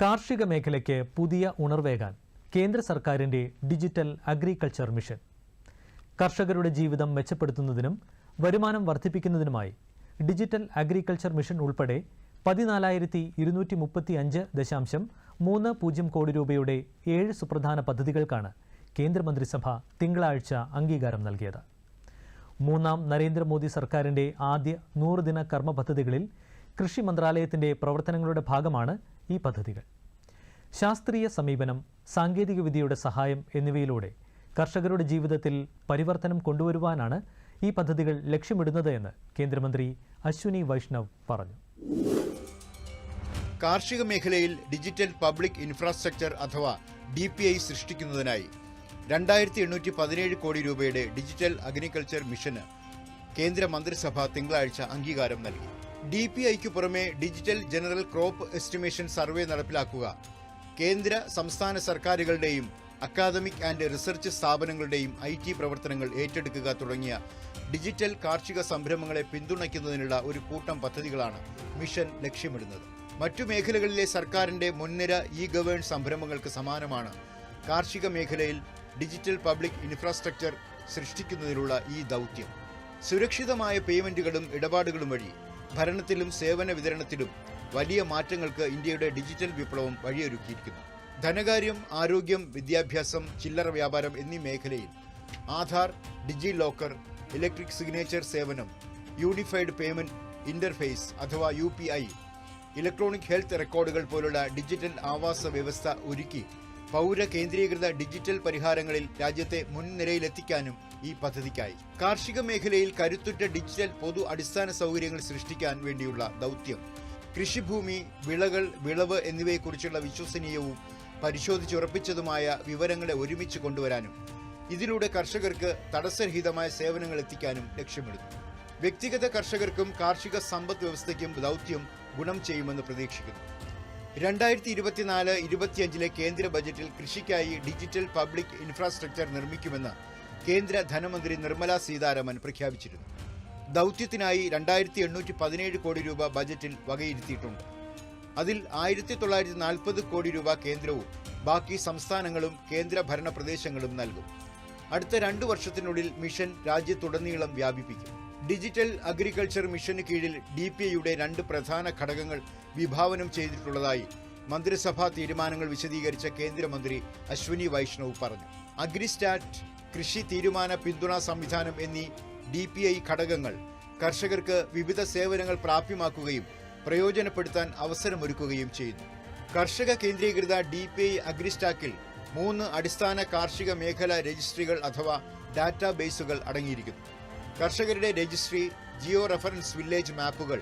കാർഷിക മേഖലയ്ക്ക് പുതിയ ഉണർവേകാൻ കേന്ദ്ര സർക്കാരിന്റെ ഡിജിറ്റൽ അഗ്രികൾച്ചർ മിഷൻ. കർഷകരുടെ ജീവിതം മെച്ചപ്പെടുത്തുന്നതിനും വരുമാനം വർദ്ധിപ്പിക്കുന്നതിനുമായി ഡിജിറ്റൽ അഗ്രികൾച്ചർ മിഷൻ ഉൾപ്പെടെ പതിനാലായിരത്തി ഇരുന്നൂറ്റി മുപ്പത്തി അഞ്ച് ദശാംശം മൂന്ന് പൂജ്യം കോടി രൂപയുടെ ഏഴ് സുപ്രധാന പദ്ധതികൾക്കാണ് കേന്ദ്രമന്ത്രിസഭ തിങ്കളാഴ്ച അംഗീകാരം നൽകിയത്. മൂന്നാം നരേന്ദ്രമോദി സർക്കാരിന്റെ ആദ്യ നൂറുദിന കർമ്മ പദ്ധതികളിൽ കൃഷി മന്ത്രാലയത്തിന്റെ പ്രവർത്തനങ്ങളുടെ ഭാഗമാണ് ഈ പദ്ധതികൾ. ശാസ്ത്രീയ സമീപനം സാങ്കേതികവിദ്യയുടെ സഹായം എന്നിവയിലൂടെ കർഷകരുടെ ജീവിതത്തിൽ പരിവർത്തനം കൊണ്ടുവരുവാനാണ് ഈ പദ്ധതികൾ ലക്ഷ്യമിടുന്നത് എന്ന് കേന്ദ്രമന്ത്രി അശ്വിനി വൈഷ്ണവ് പറഞ്ഞു. കാർഷിക മേഖലയിൽ ഡിജിറ്റൽ പബ്ലിക് ഇൻഫ്രാസ്ട്രക്ചർ അഥവാ ഡി പി ഐ സൃഷ്ടിക്കുന്നതിനായി രണ്ടായിരത്തി എണ്ണൂറ്റി പതിനേഴ് കോടി രൂപയുടെ ഡിജിറ്റൽ അഗ്രികൾച്ചർ മിഷന് കേന്ദ്ര മന്ത്രിസഭ തിങ്കളാഴ്ച അംഗീകാരം നൽകി. ഡി പി ഐക്ക് പുറമെ digital general crop estimation survey നടപ്പിലാക്കുക. കേന്ദ്ര സംസ്ഥാന സർക്കാരുകളുടെയും അക്കാദമിക് ആൻഡ് റിസർച്ച് സ്ഥാപനങ്ങളുടെയും ഐ ടി പ്രവർത്തനങ്ങൾ ഏറ്റെടുക്കുക തുടങ്ങിയ ഡിജിറ്റൽ കാർഷിക സംരംഭങ്ങളെ പിന്തുണയ്ക്കുന്നതിനുള്ള ഒരു കൂട്ടം പദ്ധതികളാണ് മിഷൻ ലക്ഷ്യമിടുന്നത്. മറ്റു മേഖലകളിലെ സർക്കാരിന്റെ മുൻനിര ഇ ഗവേൺ സംരംഭങ്ങൾക്ക് സമാനമാണ് കാർഷിക മേഖലയിൽ ഡിജിറ്റൽ പബ്ലിക് ഇൻഫ്രാസ്ട്രക്ചർ സൃഷ്ടിക്കുന്നതിനുള്ള ഈ ദൗത്യം. സുരക്ഷിതമായ പേയ്മെന്റുകളും ഇടപാടുകളും വഴി ഭരണത്തിലും സേവന വിതരണത്തിലും വലിയ മാറ്റങ്ങൾക്ക് ഇന്ത്യയുടെ ഡിജിറ്റൽ വിപ്ലവം വഴിയൊരുക്കിയിരിക്കുന്നു. ധനകാര്യം ആരോഗ്യം വിദ്യാഭ്യാസം ചില്ലറ വ്യാപാരം എന്നീ മേഖലയിൽ Aadhaar DigiLocker electric signature സേവനം യൂണിഫൈഡ് പേയ്മെന്റ് ഇന്റർഫേസ് അഥവാ യു ഇലക്ട്രോണിക് ഹെൽത്ത് റെക്കോർഡുകൾ പോലുള്ള ഡിജിറ്റൽ ആവാസ വ്യവസ്ഥ ഒരുക്കി പൗര കേന്ദ്രീകൃത ഡിജിറ്റൽ പരിഹാരങ്ങളിൽ രാജ്യത്തെ മുൻനിരയിലെത്തിക്കാനും ഈ പദ്ധതിക്കായി. കാർഷിക മേഖലയിൽ കരുത്തുറ്റ ഡിജിറ്റൽ പൊതു അടിസ്ഥാന സൗകര്യങ്ങൾ സൃഷ്ടിക്കാൻ വേണ്ടിയുള്ള ദൗത്യം. കൃഷിഭൂമി വിളകൾ വിളവ് എന്നിവയെക്കുറിച്ചുള്ള വിശ്വസനീയവും പരിശോധിച്ചുറപ്പിച്ചതുമായ വിവരങ്ങളെ ഒരുമിച്ച് കൊണ്ടുവരാനും ഇതിലൂടെ കർഷകർക്ക് തടസ്സരഹിതമായ സേവനങ്ങൾ എത്തിക്കാനും ലക്ഷ്യമിടുന്നു. വ്യക്തിഗത കർഷകർക്കും കാർഷിക സമ്പദ് വ്യവസ്ഥയ്ക്കും ദൗത്യം ഗുണം ചെയ്യുമെന്ന് പ്രതീക്ഷിക്കുന്നു. രണ്ടായിരത്തി ഇരുപത്തിനാല് ഇരുപത്തിയഞ്ചിലെ കേന്ദ്ര ബജറ്റിൽ കൃഷിക്കായി ഡിജിറ്റൽ പബ്ലിക് ഇൻഫ്രാസ്ട്രക്ചർ നിർമ്മിക്കുമെന്ന് കേന്ദ്ര ധനമന്ത്രി നിർമ്മല സീതാരാമൻ പ്രഖ്യാപിച്ചിരുന്നു. ദൗത്യത്തിനായി രണ്ടായിരത്തി എണ്ണൂറ്റി പതിനേഴ് കോടി രൂപ ബജറ്റിൽ വകയിരുത്തിയിട്ടുണ്ട്. അതിൽ ആയിരത്തി തൊള്ളായിരത്തി നാൽപ്പത് കോടി രൂപ കേന്ദ്രവും ബാക്കി സംസ്ഥാനങ്ങളും കേന്ദ്ര ഭരണ പ്രദേശങ്ങളും നൽകും. അടുത്ത രണ്ടു വർഷത്തിനുള്ളിൽ മിഷൻ രാജ്യത്തുടനീളം വ്യാപിപ്പിക്കും. ഡിജിറ്റൽ അഗ്രികൾച്ചർ മിഷന് കീഴിൽ ഡി പി ഐയുടെ രണ്ട് പ്രധാന ഘടകങ്ങൾ വിഭാവനം ചെയ്തിട്ടുള്ളതായി മന്ത്രിസഭാ തീരുമാനങ്ങൾ വിശദീകരിച്ച കേന്ദ്രമന്ത്രി അശ്വിനി വൈഷ്ണവ് പറഞ്ഞു. അഗ്രിസ്റ്റാറ്റ് കൃഷി തീരുമാന പിന്തുണാ സംവിധാനം എന്നീ ഡി പി ഐ ഘടകങ്ങൾ കർഷകർക്ക് വിവിധ സേവനങ്ങൾ പ്രാപ്യമാക്കുകയും പ്രയോജനപ്പെടുത്താൻ അവസരമൊരുക്കുകയും ചെയ്യുന്നു. കർഷക കേന്ദ്രീകൃത ഡി പി ഐ അഗ്രിസ്റ്റാക്കിൽ മൂന്ന് അടിസ്ഥാന കാർഷിക മേഖല രജിസ്ട്രികൾ അഥവാ ഡാറ്റാ ബേസുകൾ അടങ്ങിയിരിക്കുന്നു. കർഷകരുടെ രജിസ്ട്രി ജിയോ റെഫറൻസ് വില്ലേജ് മാപ്പുകൾ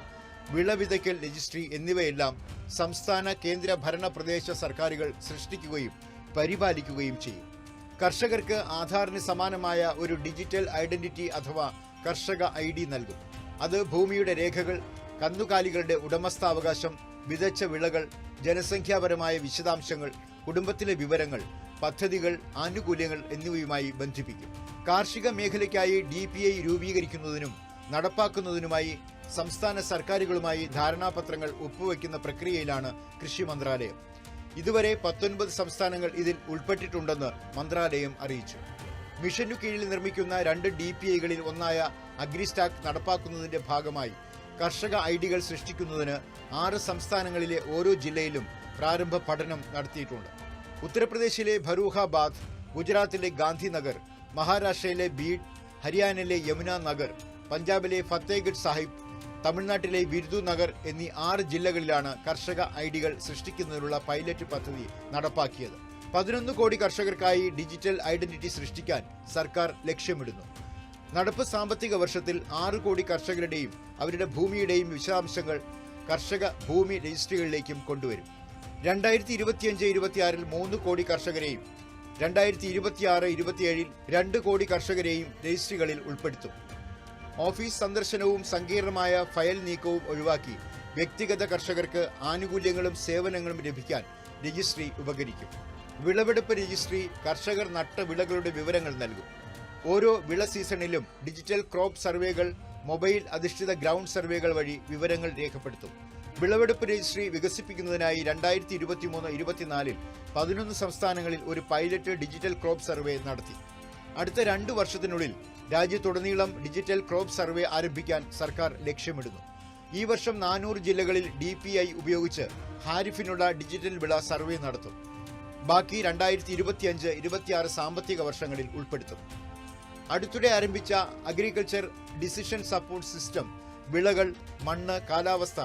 വിളവിതയ്ക്കൽ രജിസ്ട്രി എന്നിവയെല്ലാം സംസ്ഥാന കേന്ദ്ര ഭരണ പ്രദേശ സർക്കാരുകൾ സൃഷ്ടിക്കുകയും പരിപാലിക്കുകയും ചെയ്യും. കർഷകർക്ക് ആധാറിന് സമാനമായ ഒരു ഡിജിറ്റൽ ഐഡന്റിറ്റി അഥവാ കർഷക ഐ ഡി നൽകും. അത് ഭൂമിയുടെ രേഖകൾ കന്നുകാലികളുടെ ഉടമസ്ഥാവകാശം വിതച്ച വിളകൾ ജനസംഖ്യാപരമായ വിശദാംശങ്ങൾ കുടുംബത്തിലെ വിവരങ്ങൾ പദ്ധതികൾ ആനുകൂല്യങ്ങൾ എന്നിവയുമായി ബന്ധിപ്പിക്കും. കാർഷിക മേഖലയ്ക്കായി ഡി പി ഐ രൂപീകരിക്കുന്നതിനും നടപ്പാക്കുന്നതിനുമായി സംസ്ഥാന സർക്കാരുകളുമായി ധാരണാപത്രങ്ങൾ ഒപ്പുവെക്കുന്ന പ്രക്രിയയിലാണ് കൃഷി മന്ത്രാലയം. ഇതുവരെ പത്തൊൻപത് സംസ്ഥാനങ്ങൾ ഇതിൽ ഉൾപ്പെട്ടിട്ടുണ്ടെന്ന് മന്ത്രാലയം അറിയിച്ചു. മിഷനു കീഴിൽ നിർമ്മിക്കുന്ന രണ്ട് ഡി പി ഐകളിൽ ഒന്നായ അഗ്രിസ്റ്റാക്ക് നടപ്പാക്കുന്നതിന്റെ ഭാഗമായി കർഷക ഐ ഡികൾ സൃഷ്ടിക്കുന്നതിന് ആറ് സംസ്ഥാനങ്ങളിലെ ഓരോ ജില്ലയിലും പ്രാരംഭ പഠനം നടത്തിയിട്ടുണ്ട്. ഉത്തർപ്രദേശിലെ ഭരൂഹാബാദ് ഗുജറാത്തിലെ ഗാന്ധിനഗർ മഹാരാഷ്ട്രയിലെ ബീഡ് ഹരിയാനയിലെ യമുന നഗർ പഞ്ചാബിലെ ഫത്തേഗഡ് സാഹിബ് തമിഴ്നാട്ടിലെ വിരുദു നഗർ എന്നീ ആറ് ജില്ലകളിലാണ് കർഷക ഐ ഡികൾ സൃഷ്ടിക്കുന്നതിനുള്ള പൈലറ്റ് പദ്ധതി നടപ്പാക്കിയത്. പതിനൊന്ന് കോടി കർഷകർക്കായി ഡിജിറ്റൽ ഐഡന്റിറ്റി സൃഷ്ടിക്കാൻ സർക്കാർ ലക്ഷ്യമിടുന്നു. നടപ്പ് സാമ്പത്തിക വർഷത്തിൽ ആറ് കോടി കർഷകരുടെയും അവരുടെ ഭൂമിയുടെയും വിശദാംശങ്ങൾ കർഷക ഭൂമി രജിസ്ട്രികളിലേക്കും കൊണ്ടുവരും. രണ്ടായിരത്തി ഇരുപത്തിയഞ്ച് ഇരുപത്തിയാറിൽ മൂന്ന് കോടി കർഷകരെയും രണ്ടായിരത്തി ഇരുപത്തിയാറ് ഇരുപത്തിയേഴിൽ രണ്ട് കോടി കർഷകരെയും രജിസ്ട്രികളിൽ ഉൾപ്പെടുത്തും. ഓഫീസ് സന്ദർശനവും സങ്കീർണമായ ഫയൽ നീക്കവും ഒഴിവാക്കി വ്യക്തിഗത കർഷകർക്ക് ആനുകൂല്യങ്ങളും സേവനങ്ങളും ലഭിക്കാൻ രജിസ്ട്രി ഉപകരിക്കും. വിളവെടുപ്പ് രജിസ്ട്രി കർഷകർ നട്ട വിളകളുടെ വിവരങ്ങൾ നൽകും. ഓരോ വിള സീസണിലും ഡിജിറ്റൽ ക്രോപ്പ് സർവേകൾ മൊബൈൽ അധിഷ്ഠിത ഗ്രൗണ്ട് സർവേകൾ വഴി വിവരങ്ങൾ രേഖപ്പെടുത്തും. വിളവെടുപ്പ് രജിസ്ട്രി വികസിപ്പിക്കുന്നതിനായി രണ്ടായിരത്തി ഇരുപത്തിമൂന്ന് ഇരുപത്തിനാലിൽ പതിനൊന്ന് സംസ്ഥാനങ്ങളിൽ ഒരു പൈലറ്റ് ഡിജിറ്റൽ ക്രോപ്പ് സർവേ നടത്തി. അടുത്ത രണ്ടു വർഷത്തിനുള്ളിൽ രാജ്യത്തുടനീളം ഡിജിറ്റൽ ക്രോപ്പ് സർവേ ആരംഭിക്കാൻ സർക്കാർ ലക്ഷ്യമിടുന്നു. ഈ വർഷം നാനൂറ് ജില്ലകളിൽ ഡി പി ഐ ഉപയോഗിച്ച് ഹാരിഫിനുള്ള ഡിജിറ്റൽ വിള സർവേ നടത്തും. ബാക്കി രണ്ടായിരത്തി ഇരുപത്തിയഞ്ച് ഇരുപത്തിയാറ് സാമ്പത്തിക വർഷങ്ങളിൽ ഉൾപ്പെടുത്തും. അടുത്തിടെ ആരംഭിച്ച അഗ്രികൾച്ചർ ഡിസിഷൻ സപ്പോർട്ട് സിസ്റ്റം വിളകൾ മണ്ണ് കാലാവസ്ഥ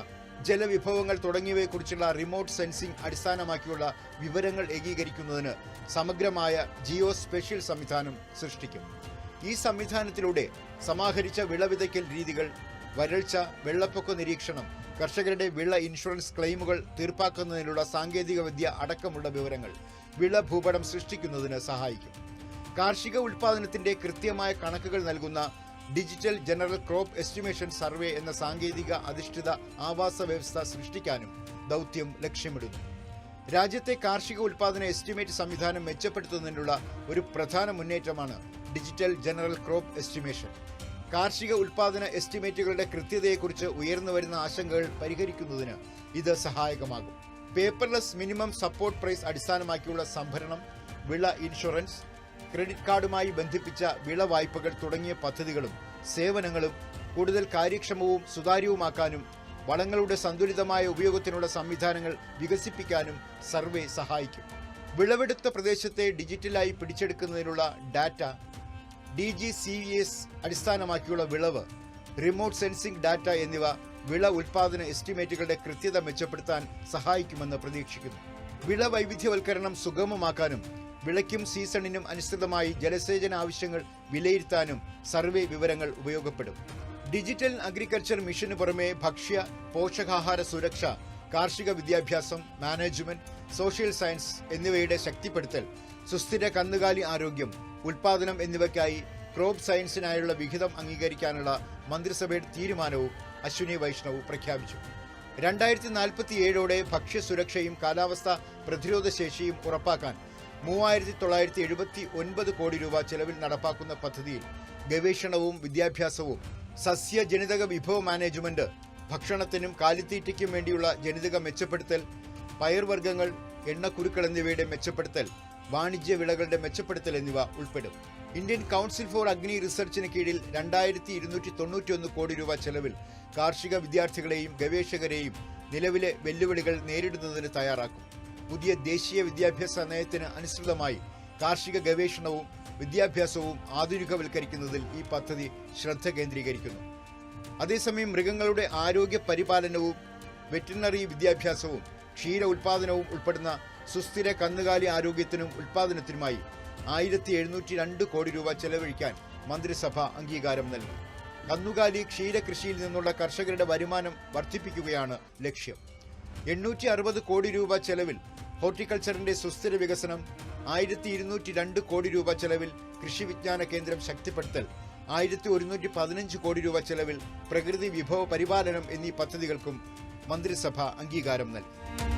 ജലവിഭവങ്ങൾ തുടങ്ങിയവയെക്കുറിച്ചുള്ള റിമോട്ട് സെൻസിംഗ് അടിസ്ഥാനമാക്കിയുള്ള വിവരങ്ങൾ ഏകീകരിക്കുന്നതിന് സമഗ്രമായ ജിയോ സ്പെഷ്യൽ സംവിധാനം സൃഷ്ടിക്കും. ഈ സംവിധാനത്തിലൂടെ സമാഹരിച്ച വിളവിതയ്ക്കൽ രീതികൾ വരൾച്ച വെള്ളപ്പൊക്ക നിരീക്ഷണം കർഷകരുടെ വിള ഇൻഷുറൻസ് ക്ലെയിമുകൾ തീർപ്പാക്കുന്നതിനുള്ള സാങ്കേതിക വിദ്യ അടക്കമുള്ള വിവരങ്ങൾ വിള ഭൂപടം സൃഷ്ടിക്കുന്നതിന് സഹായിക്കും. കാർഷിക ഉൽപാദനത്തിന്റെ കൃത്യമായ കണക്കുകൾ നൽകുന്ന digital general crop estimation survey എന്ന സാങ്കേതിക അധിഷ്ഠിത ആവാസ വ്യവസ്ഥ സൃഷ്ടിക്കാനും ദൗത്യം ലക്ഷ്യമിടുന്നു. രാജ്യത്തെ കാർഷിക ഉൽപാദന എസ്റ്റിമേറ്റ് സംവിധാനം മെച്ചപ്പെടുത്തുന്നതിനുള്ള ഒരു പ്രധാന മുന്നേറ്റമാണ് ഡിജിറ്റൽ ജനറൽ ക്രോപ്പ് എസ്റ്റിമേഷൻ. കാർഷിക ഉൽപാദന എസ്റ്റിമേറ്റുകളുടെ കൃത്യതയെക്കുറിച്ച് ഉയർന്നു വരുന്ന ആശങ്കകൾ പരിഹരിക്കുന്നതിന് ഇത് സഹായകമാകും. പേപ്പർലെസ് മിനിമം സപ്പോർട്ട് പ്രൈസ് അടിസ്ഥാനമാക്കിയുള്ള സംഭരണം വിള ഇൻഷുറൻസ് ക്രെഡിറ്റ് കാർഡുമായി ബന്ധിപ്പിച്ച വിള വായ്പകൾ തുടങ്ങിയ പദ്ധതികളും സേവനങ്ങളും കൂടുതൽ കാര്യക്ഷമവും സുതാര്യവുമാക്കാനും വളങ്ങളുടെ സന്തുലിതമായ ഉപയോഗത്തിനുള്ള സംവിധാനങ്ങൾ വികസിപ്പിക്കാനും സർവേ സഹായിക്കും. വിളവെടുത്ത പ്രദേശത്തെ ഡിജിറ്റലായി പിടിച്ചെടുക്കുന്നതിനുള്ള data D G C S അടിസ്ഥാനമാക്കിയുള്ള വിളവ് റിമോട്ട് സെൻസിംഗ് ഡാറ്റ എന്നിവ വിള ഉൽപാദന എസ്റ്റിമേറ്റുകളുടെ കൃത്യത മെച്ചപ്പെടുത്താൻ സഹായിക്കുമെന്ന് പ്രതീക്ഷിക്കുന്നു. വിള വൈവിധ്യവൽക്കരണം സുഗമമാക്കാനും വിളയ്ക്കും സീസണിനും അനുസൃതമായി ജലസേചന ആവശ്യങ്ങൾ വിലയിരുത്താനും സർവേ വിവരങ്ങൾ ഉപയോഗപ്പെടും. ഡിജിറ്റൽ അഗ്രികൾച്ചർ മിഷന് പുറമെ ഭക്ഷ്യ പോഷകാഹാര സുരക്ഷ കാർഷിക വിദ്യാഭ്യാസം മാനേജ്മെന്റ് സോഷ്യൽ സയൻസ് എന്നിവയുടെ ശക്തിപ്പെടുത്തൽ സുസ്ഥിര കന്നുകാലി ആരോഗ്യം ഉൽപാദനം എന്നിവയ്ക്കായി ക്രോപ്പ് സയൻസിനായുള്ള വിഹിതം അംഗീകരിക്കാനുള്ള മന്ത്രിസഭയുടെ തീരുമാനവും അശ്വിനി വൈഷ്ണവ് പ്രഖ്യാപിച്ചു. രണ്ടായിരത്തി നാൽപ്പത്തി ഏഴോടെ ഭക്ഷ്യസുരക്ഷയും കാലാവസ്ഥ പ്രതിരോധ ശേഷിയും ഉറപ്പാക്കാൻ മൂവായിരത്തി തൊള്ളായിരത്തി എഴുപത്തി ഒൻപത് കോടി രൂപ ചെലവിൽ നടപ്പാക്കുന്ന പദ്ധതിയിൽ ഗവേഷണവും വിദ്യാഭ്യാസവും സസ്യജനിതക വിഭവ മാനേജ്മെന്റ് ഭക്ഷണത്തിനും കാലിത്തീറ്റയ്ക്കും വേണ്ടിയുള്ള ജനിതക മെച്ചപ്പെടുത്തൽ പയർവർഗങ്ങൾ എണ്ണക്കുരുക്കൾ എന്നിവയുടെ മെച്ചപ്പെടുത്തൽ വാണിജ്യ വിളകളുടെ മെച്ചപ്പെടുത്തൽ എന്നിവ ഉൾപ്പെടും. ഇന്ത്യൻ കൗൺസിൽ ഫോർ അഗ്നി റിസർച്ചിന് കീഴിൽ രണ്ടായിരത്തി ഇരുന്നൂറ്റി തൊണ്ണൂറ്റിയൊന്ന് കോടി രൂപ ചെലവിൽ കാർഷിക വിദ്യാർത്ഥികളെയും ഗവേഷകരെയും നിലവിലെ വെല്ലുവിളികൾ നേരിടുന്നതിന് തയ്യാറാക്കും. പുതിയ ദേശീയ വിദ്യാഭ്യാസ നയത്തിന് അനുസൃതമായി കാർഷിക ഗവേഷണവും വിദ്യാഭ്യാസവും ആധുനികവൽക്കരിക്കുന്നതിൽ ഈ പദ്ധതി ശ്രദ്ധ കേന്ദ്രീകരിക്കുന്നു. അതേസമയം മൃഗങ്ങളുടെ ആരോഗ്യ പരിപാലനവും വെറ്റിനറി വിദ്യാഭ്യാസവും ക്ഷീര ഉൽപാദനവും ഉൾപ്പെടുന്ന സുസ്ഥിര കന്നുകാലി ആരോഗ്യത്തിനും ഉൽപാദനത്തിനുമായി ആയിരത്തി എഴുന്നൂറ്റി രണ്ട് കോടി രൂപ ചെലവഴിക്കാൻ മന്ത്രിസഭ അംഗീകാരം നൽകി. കന്നുകാലി ക്ഷീരകൃഷിയിൽ നിന്നുള്ള കർഷകരുടെ വരുമാനം വർദ്ധിപ്പിക്കുകയാണ് ലക്ഷ്യം. എണ്ണൂറ്റി അറുപത് കോടി രൂപ ചെലവിൽ ഹോർട്ടിക്കൾച്ചറിന്റെ സുസ്ഥിര വികസനം ആയിരത്തി ഇരുന്നൂറ്റി രണ്ട് കോടി രൂപ ചെലവിൽ കൃഷി വിജ്ഞാന കേന്ദ്രം ശക്തിപ്പെടുത്തൽ ആയിരത്തി ഒരുന്നൂറ്റി പതിനഞ്ച് കോടി രൂപ ചെലവിൽ പ്രകൃതി വിഭവ പരിപാലനം എന്നീ പദ്ധതികൾക്കും മന്ത്രിസഭ അംഗീകാരം നൽകി.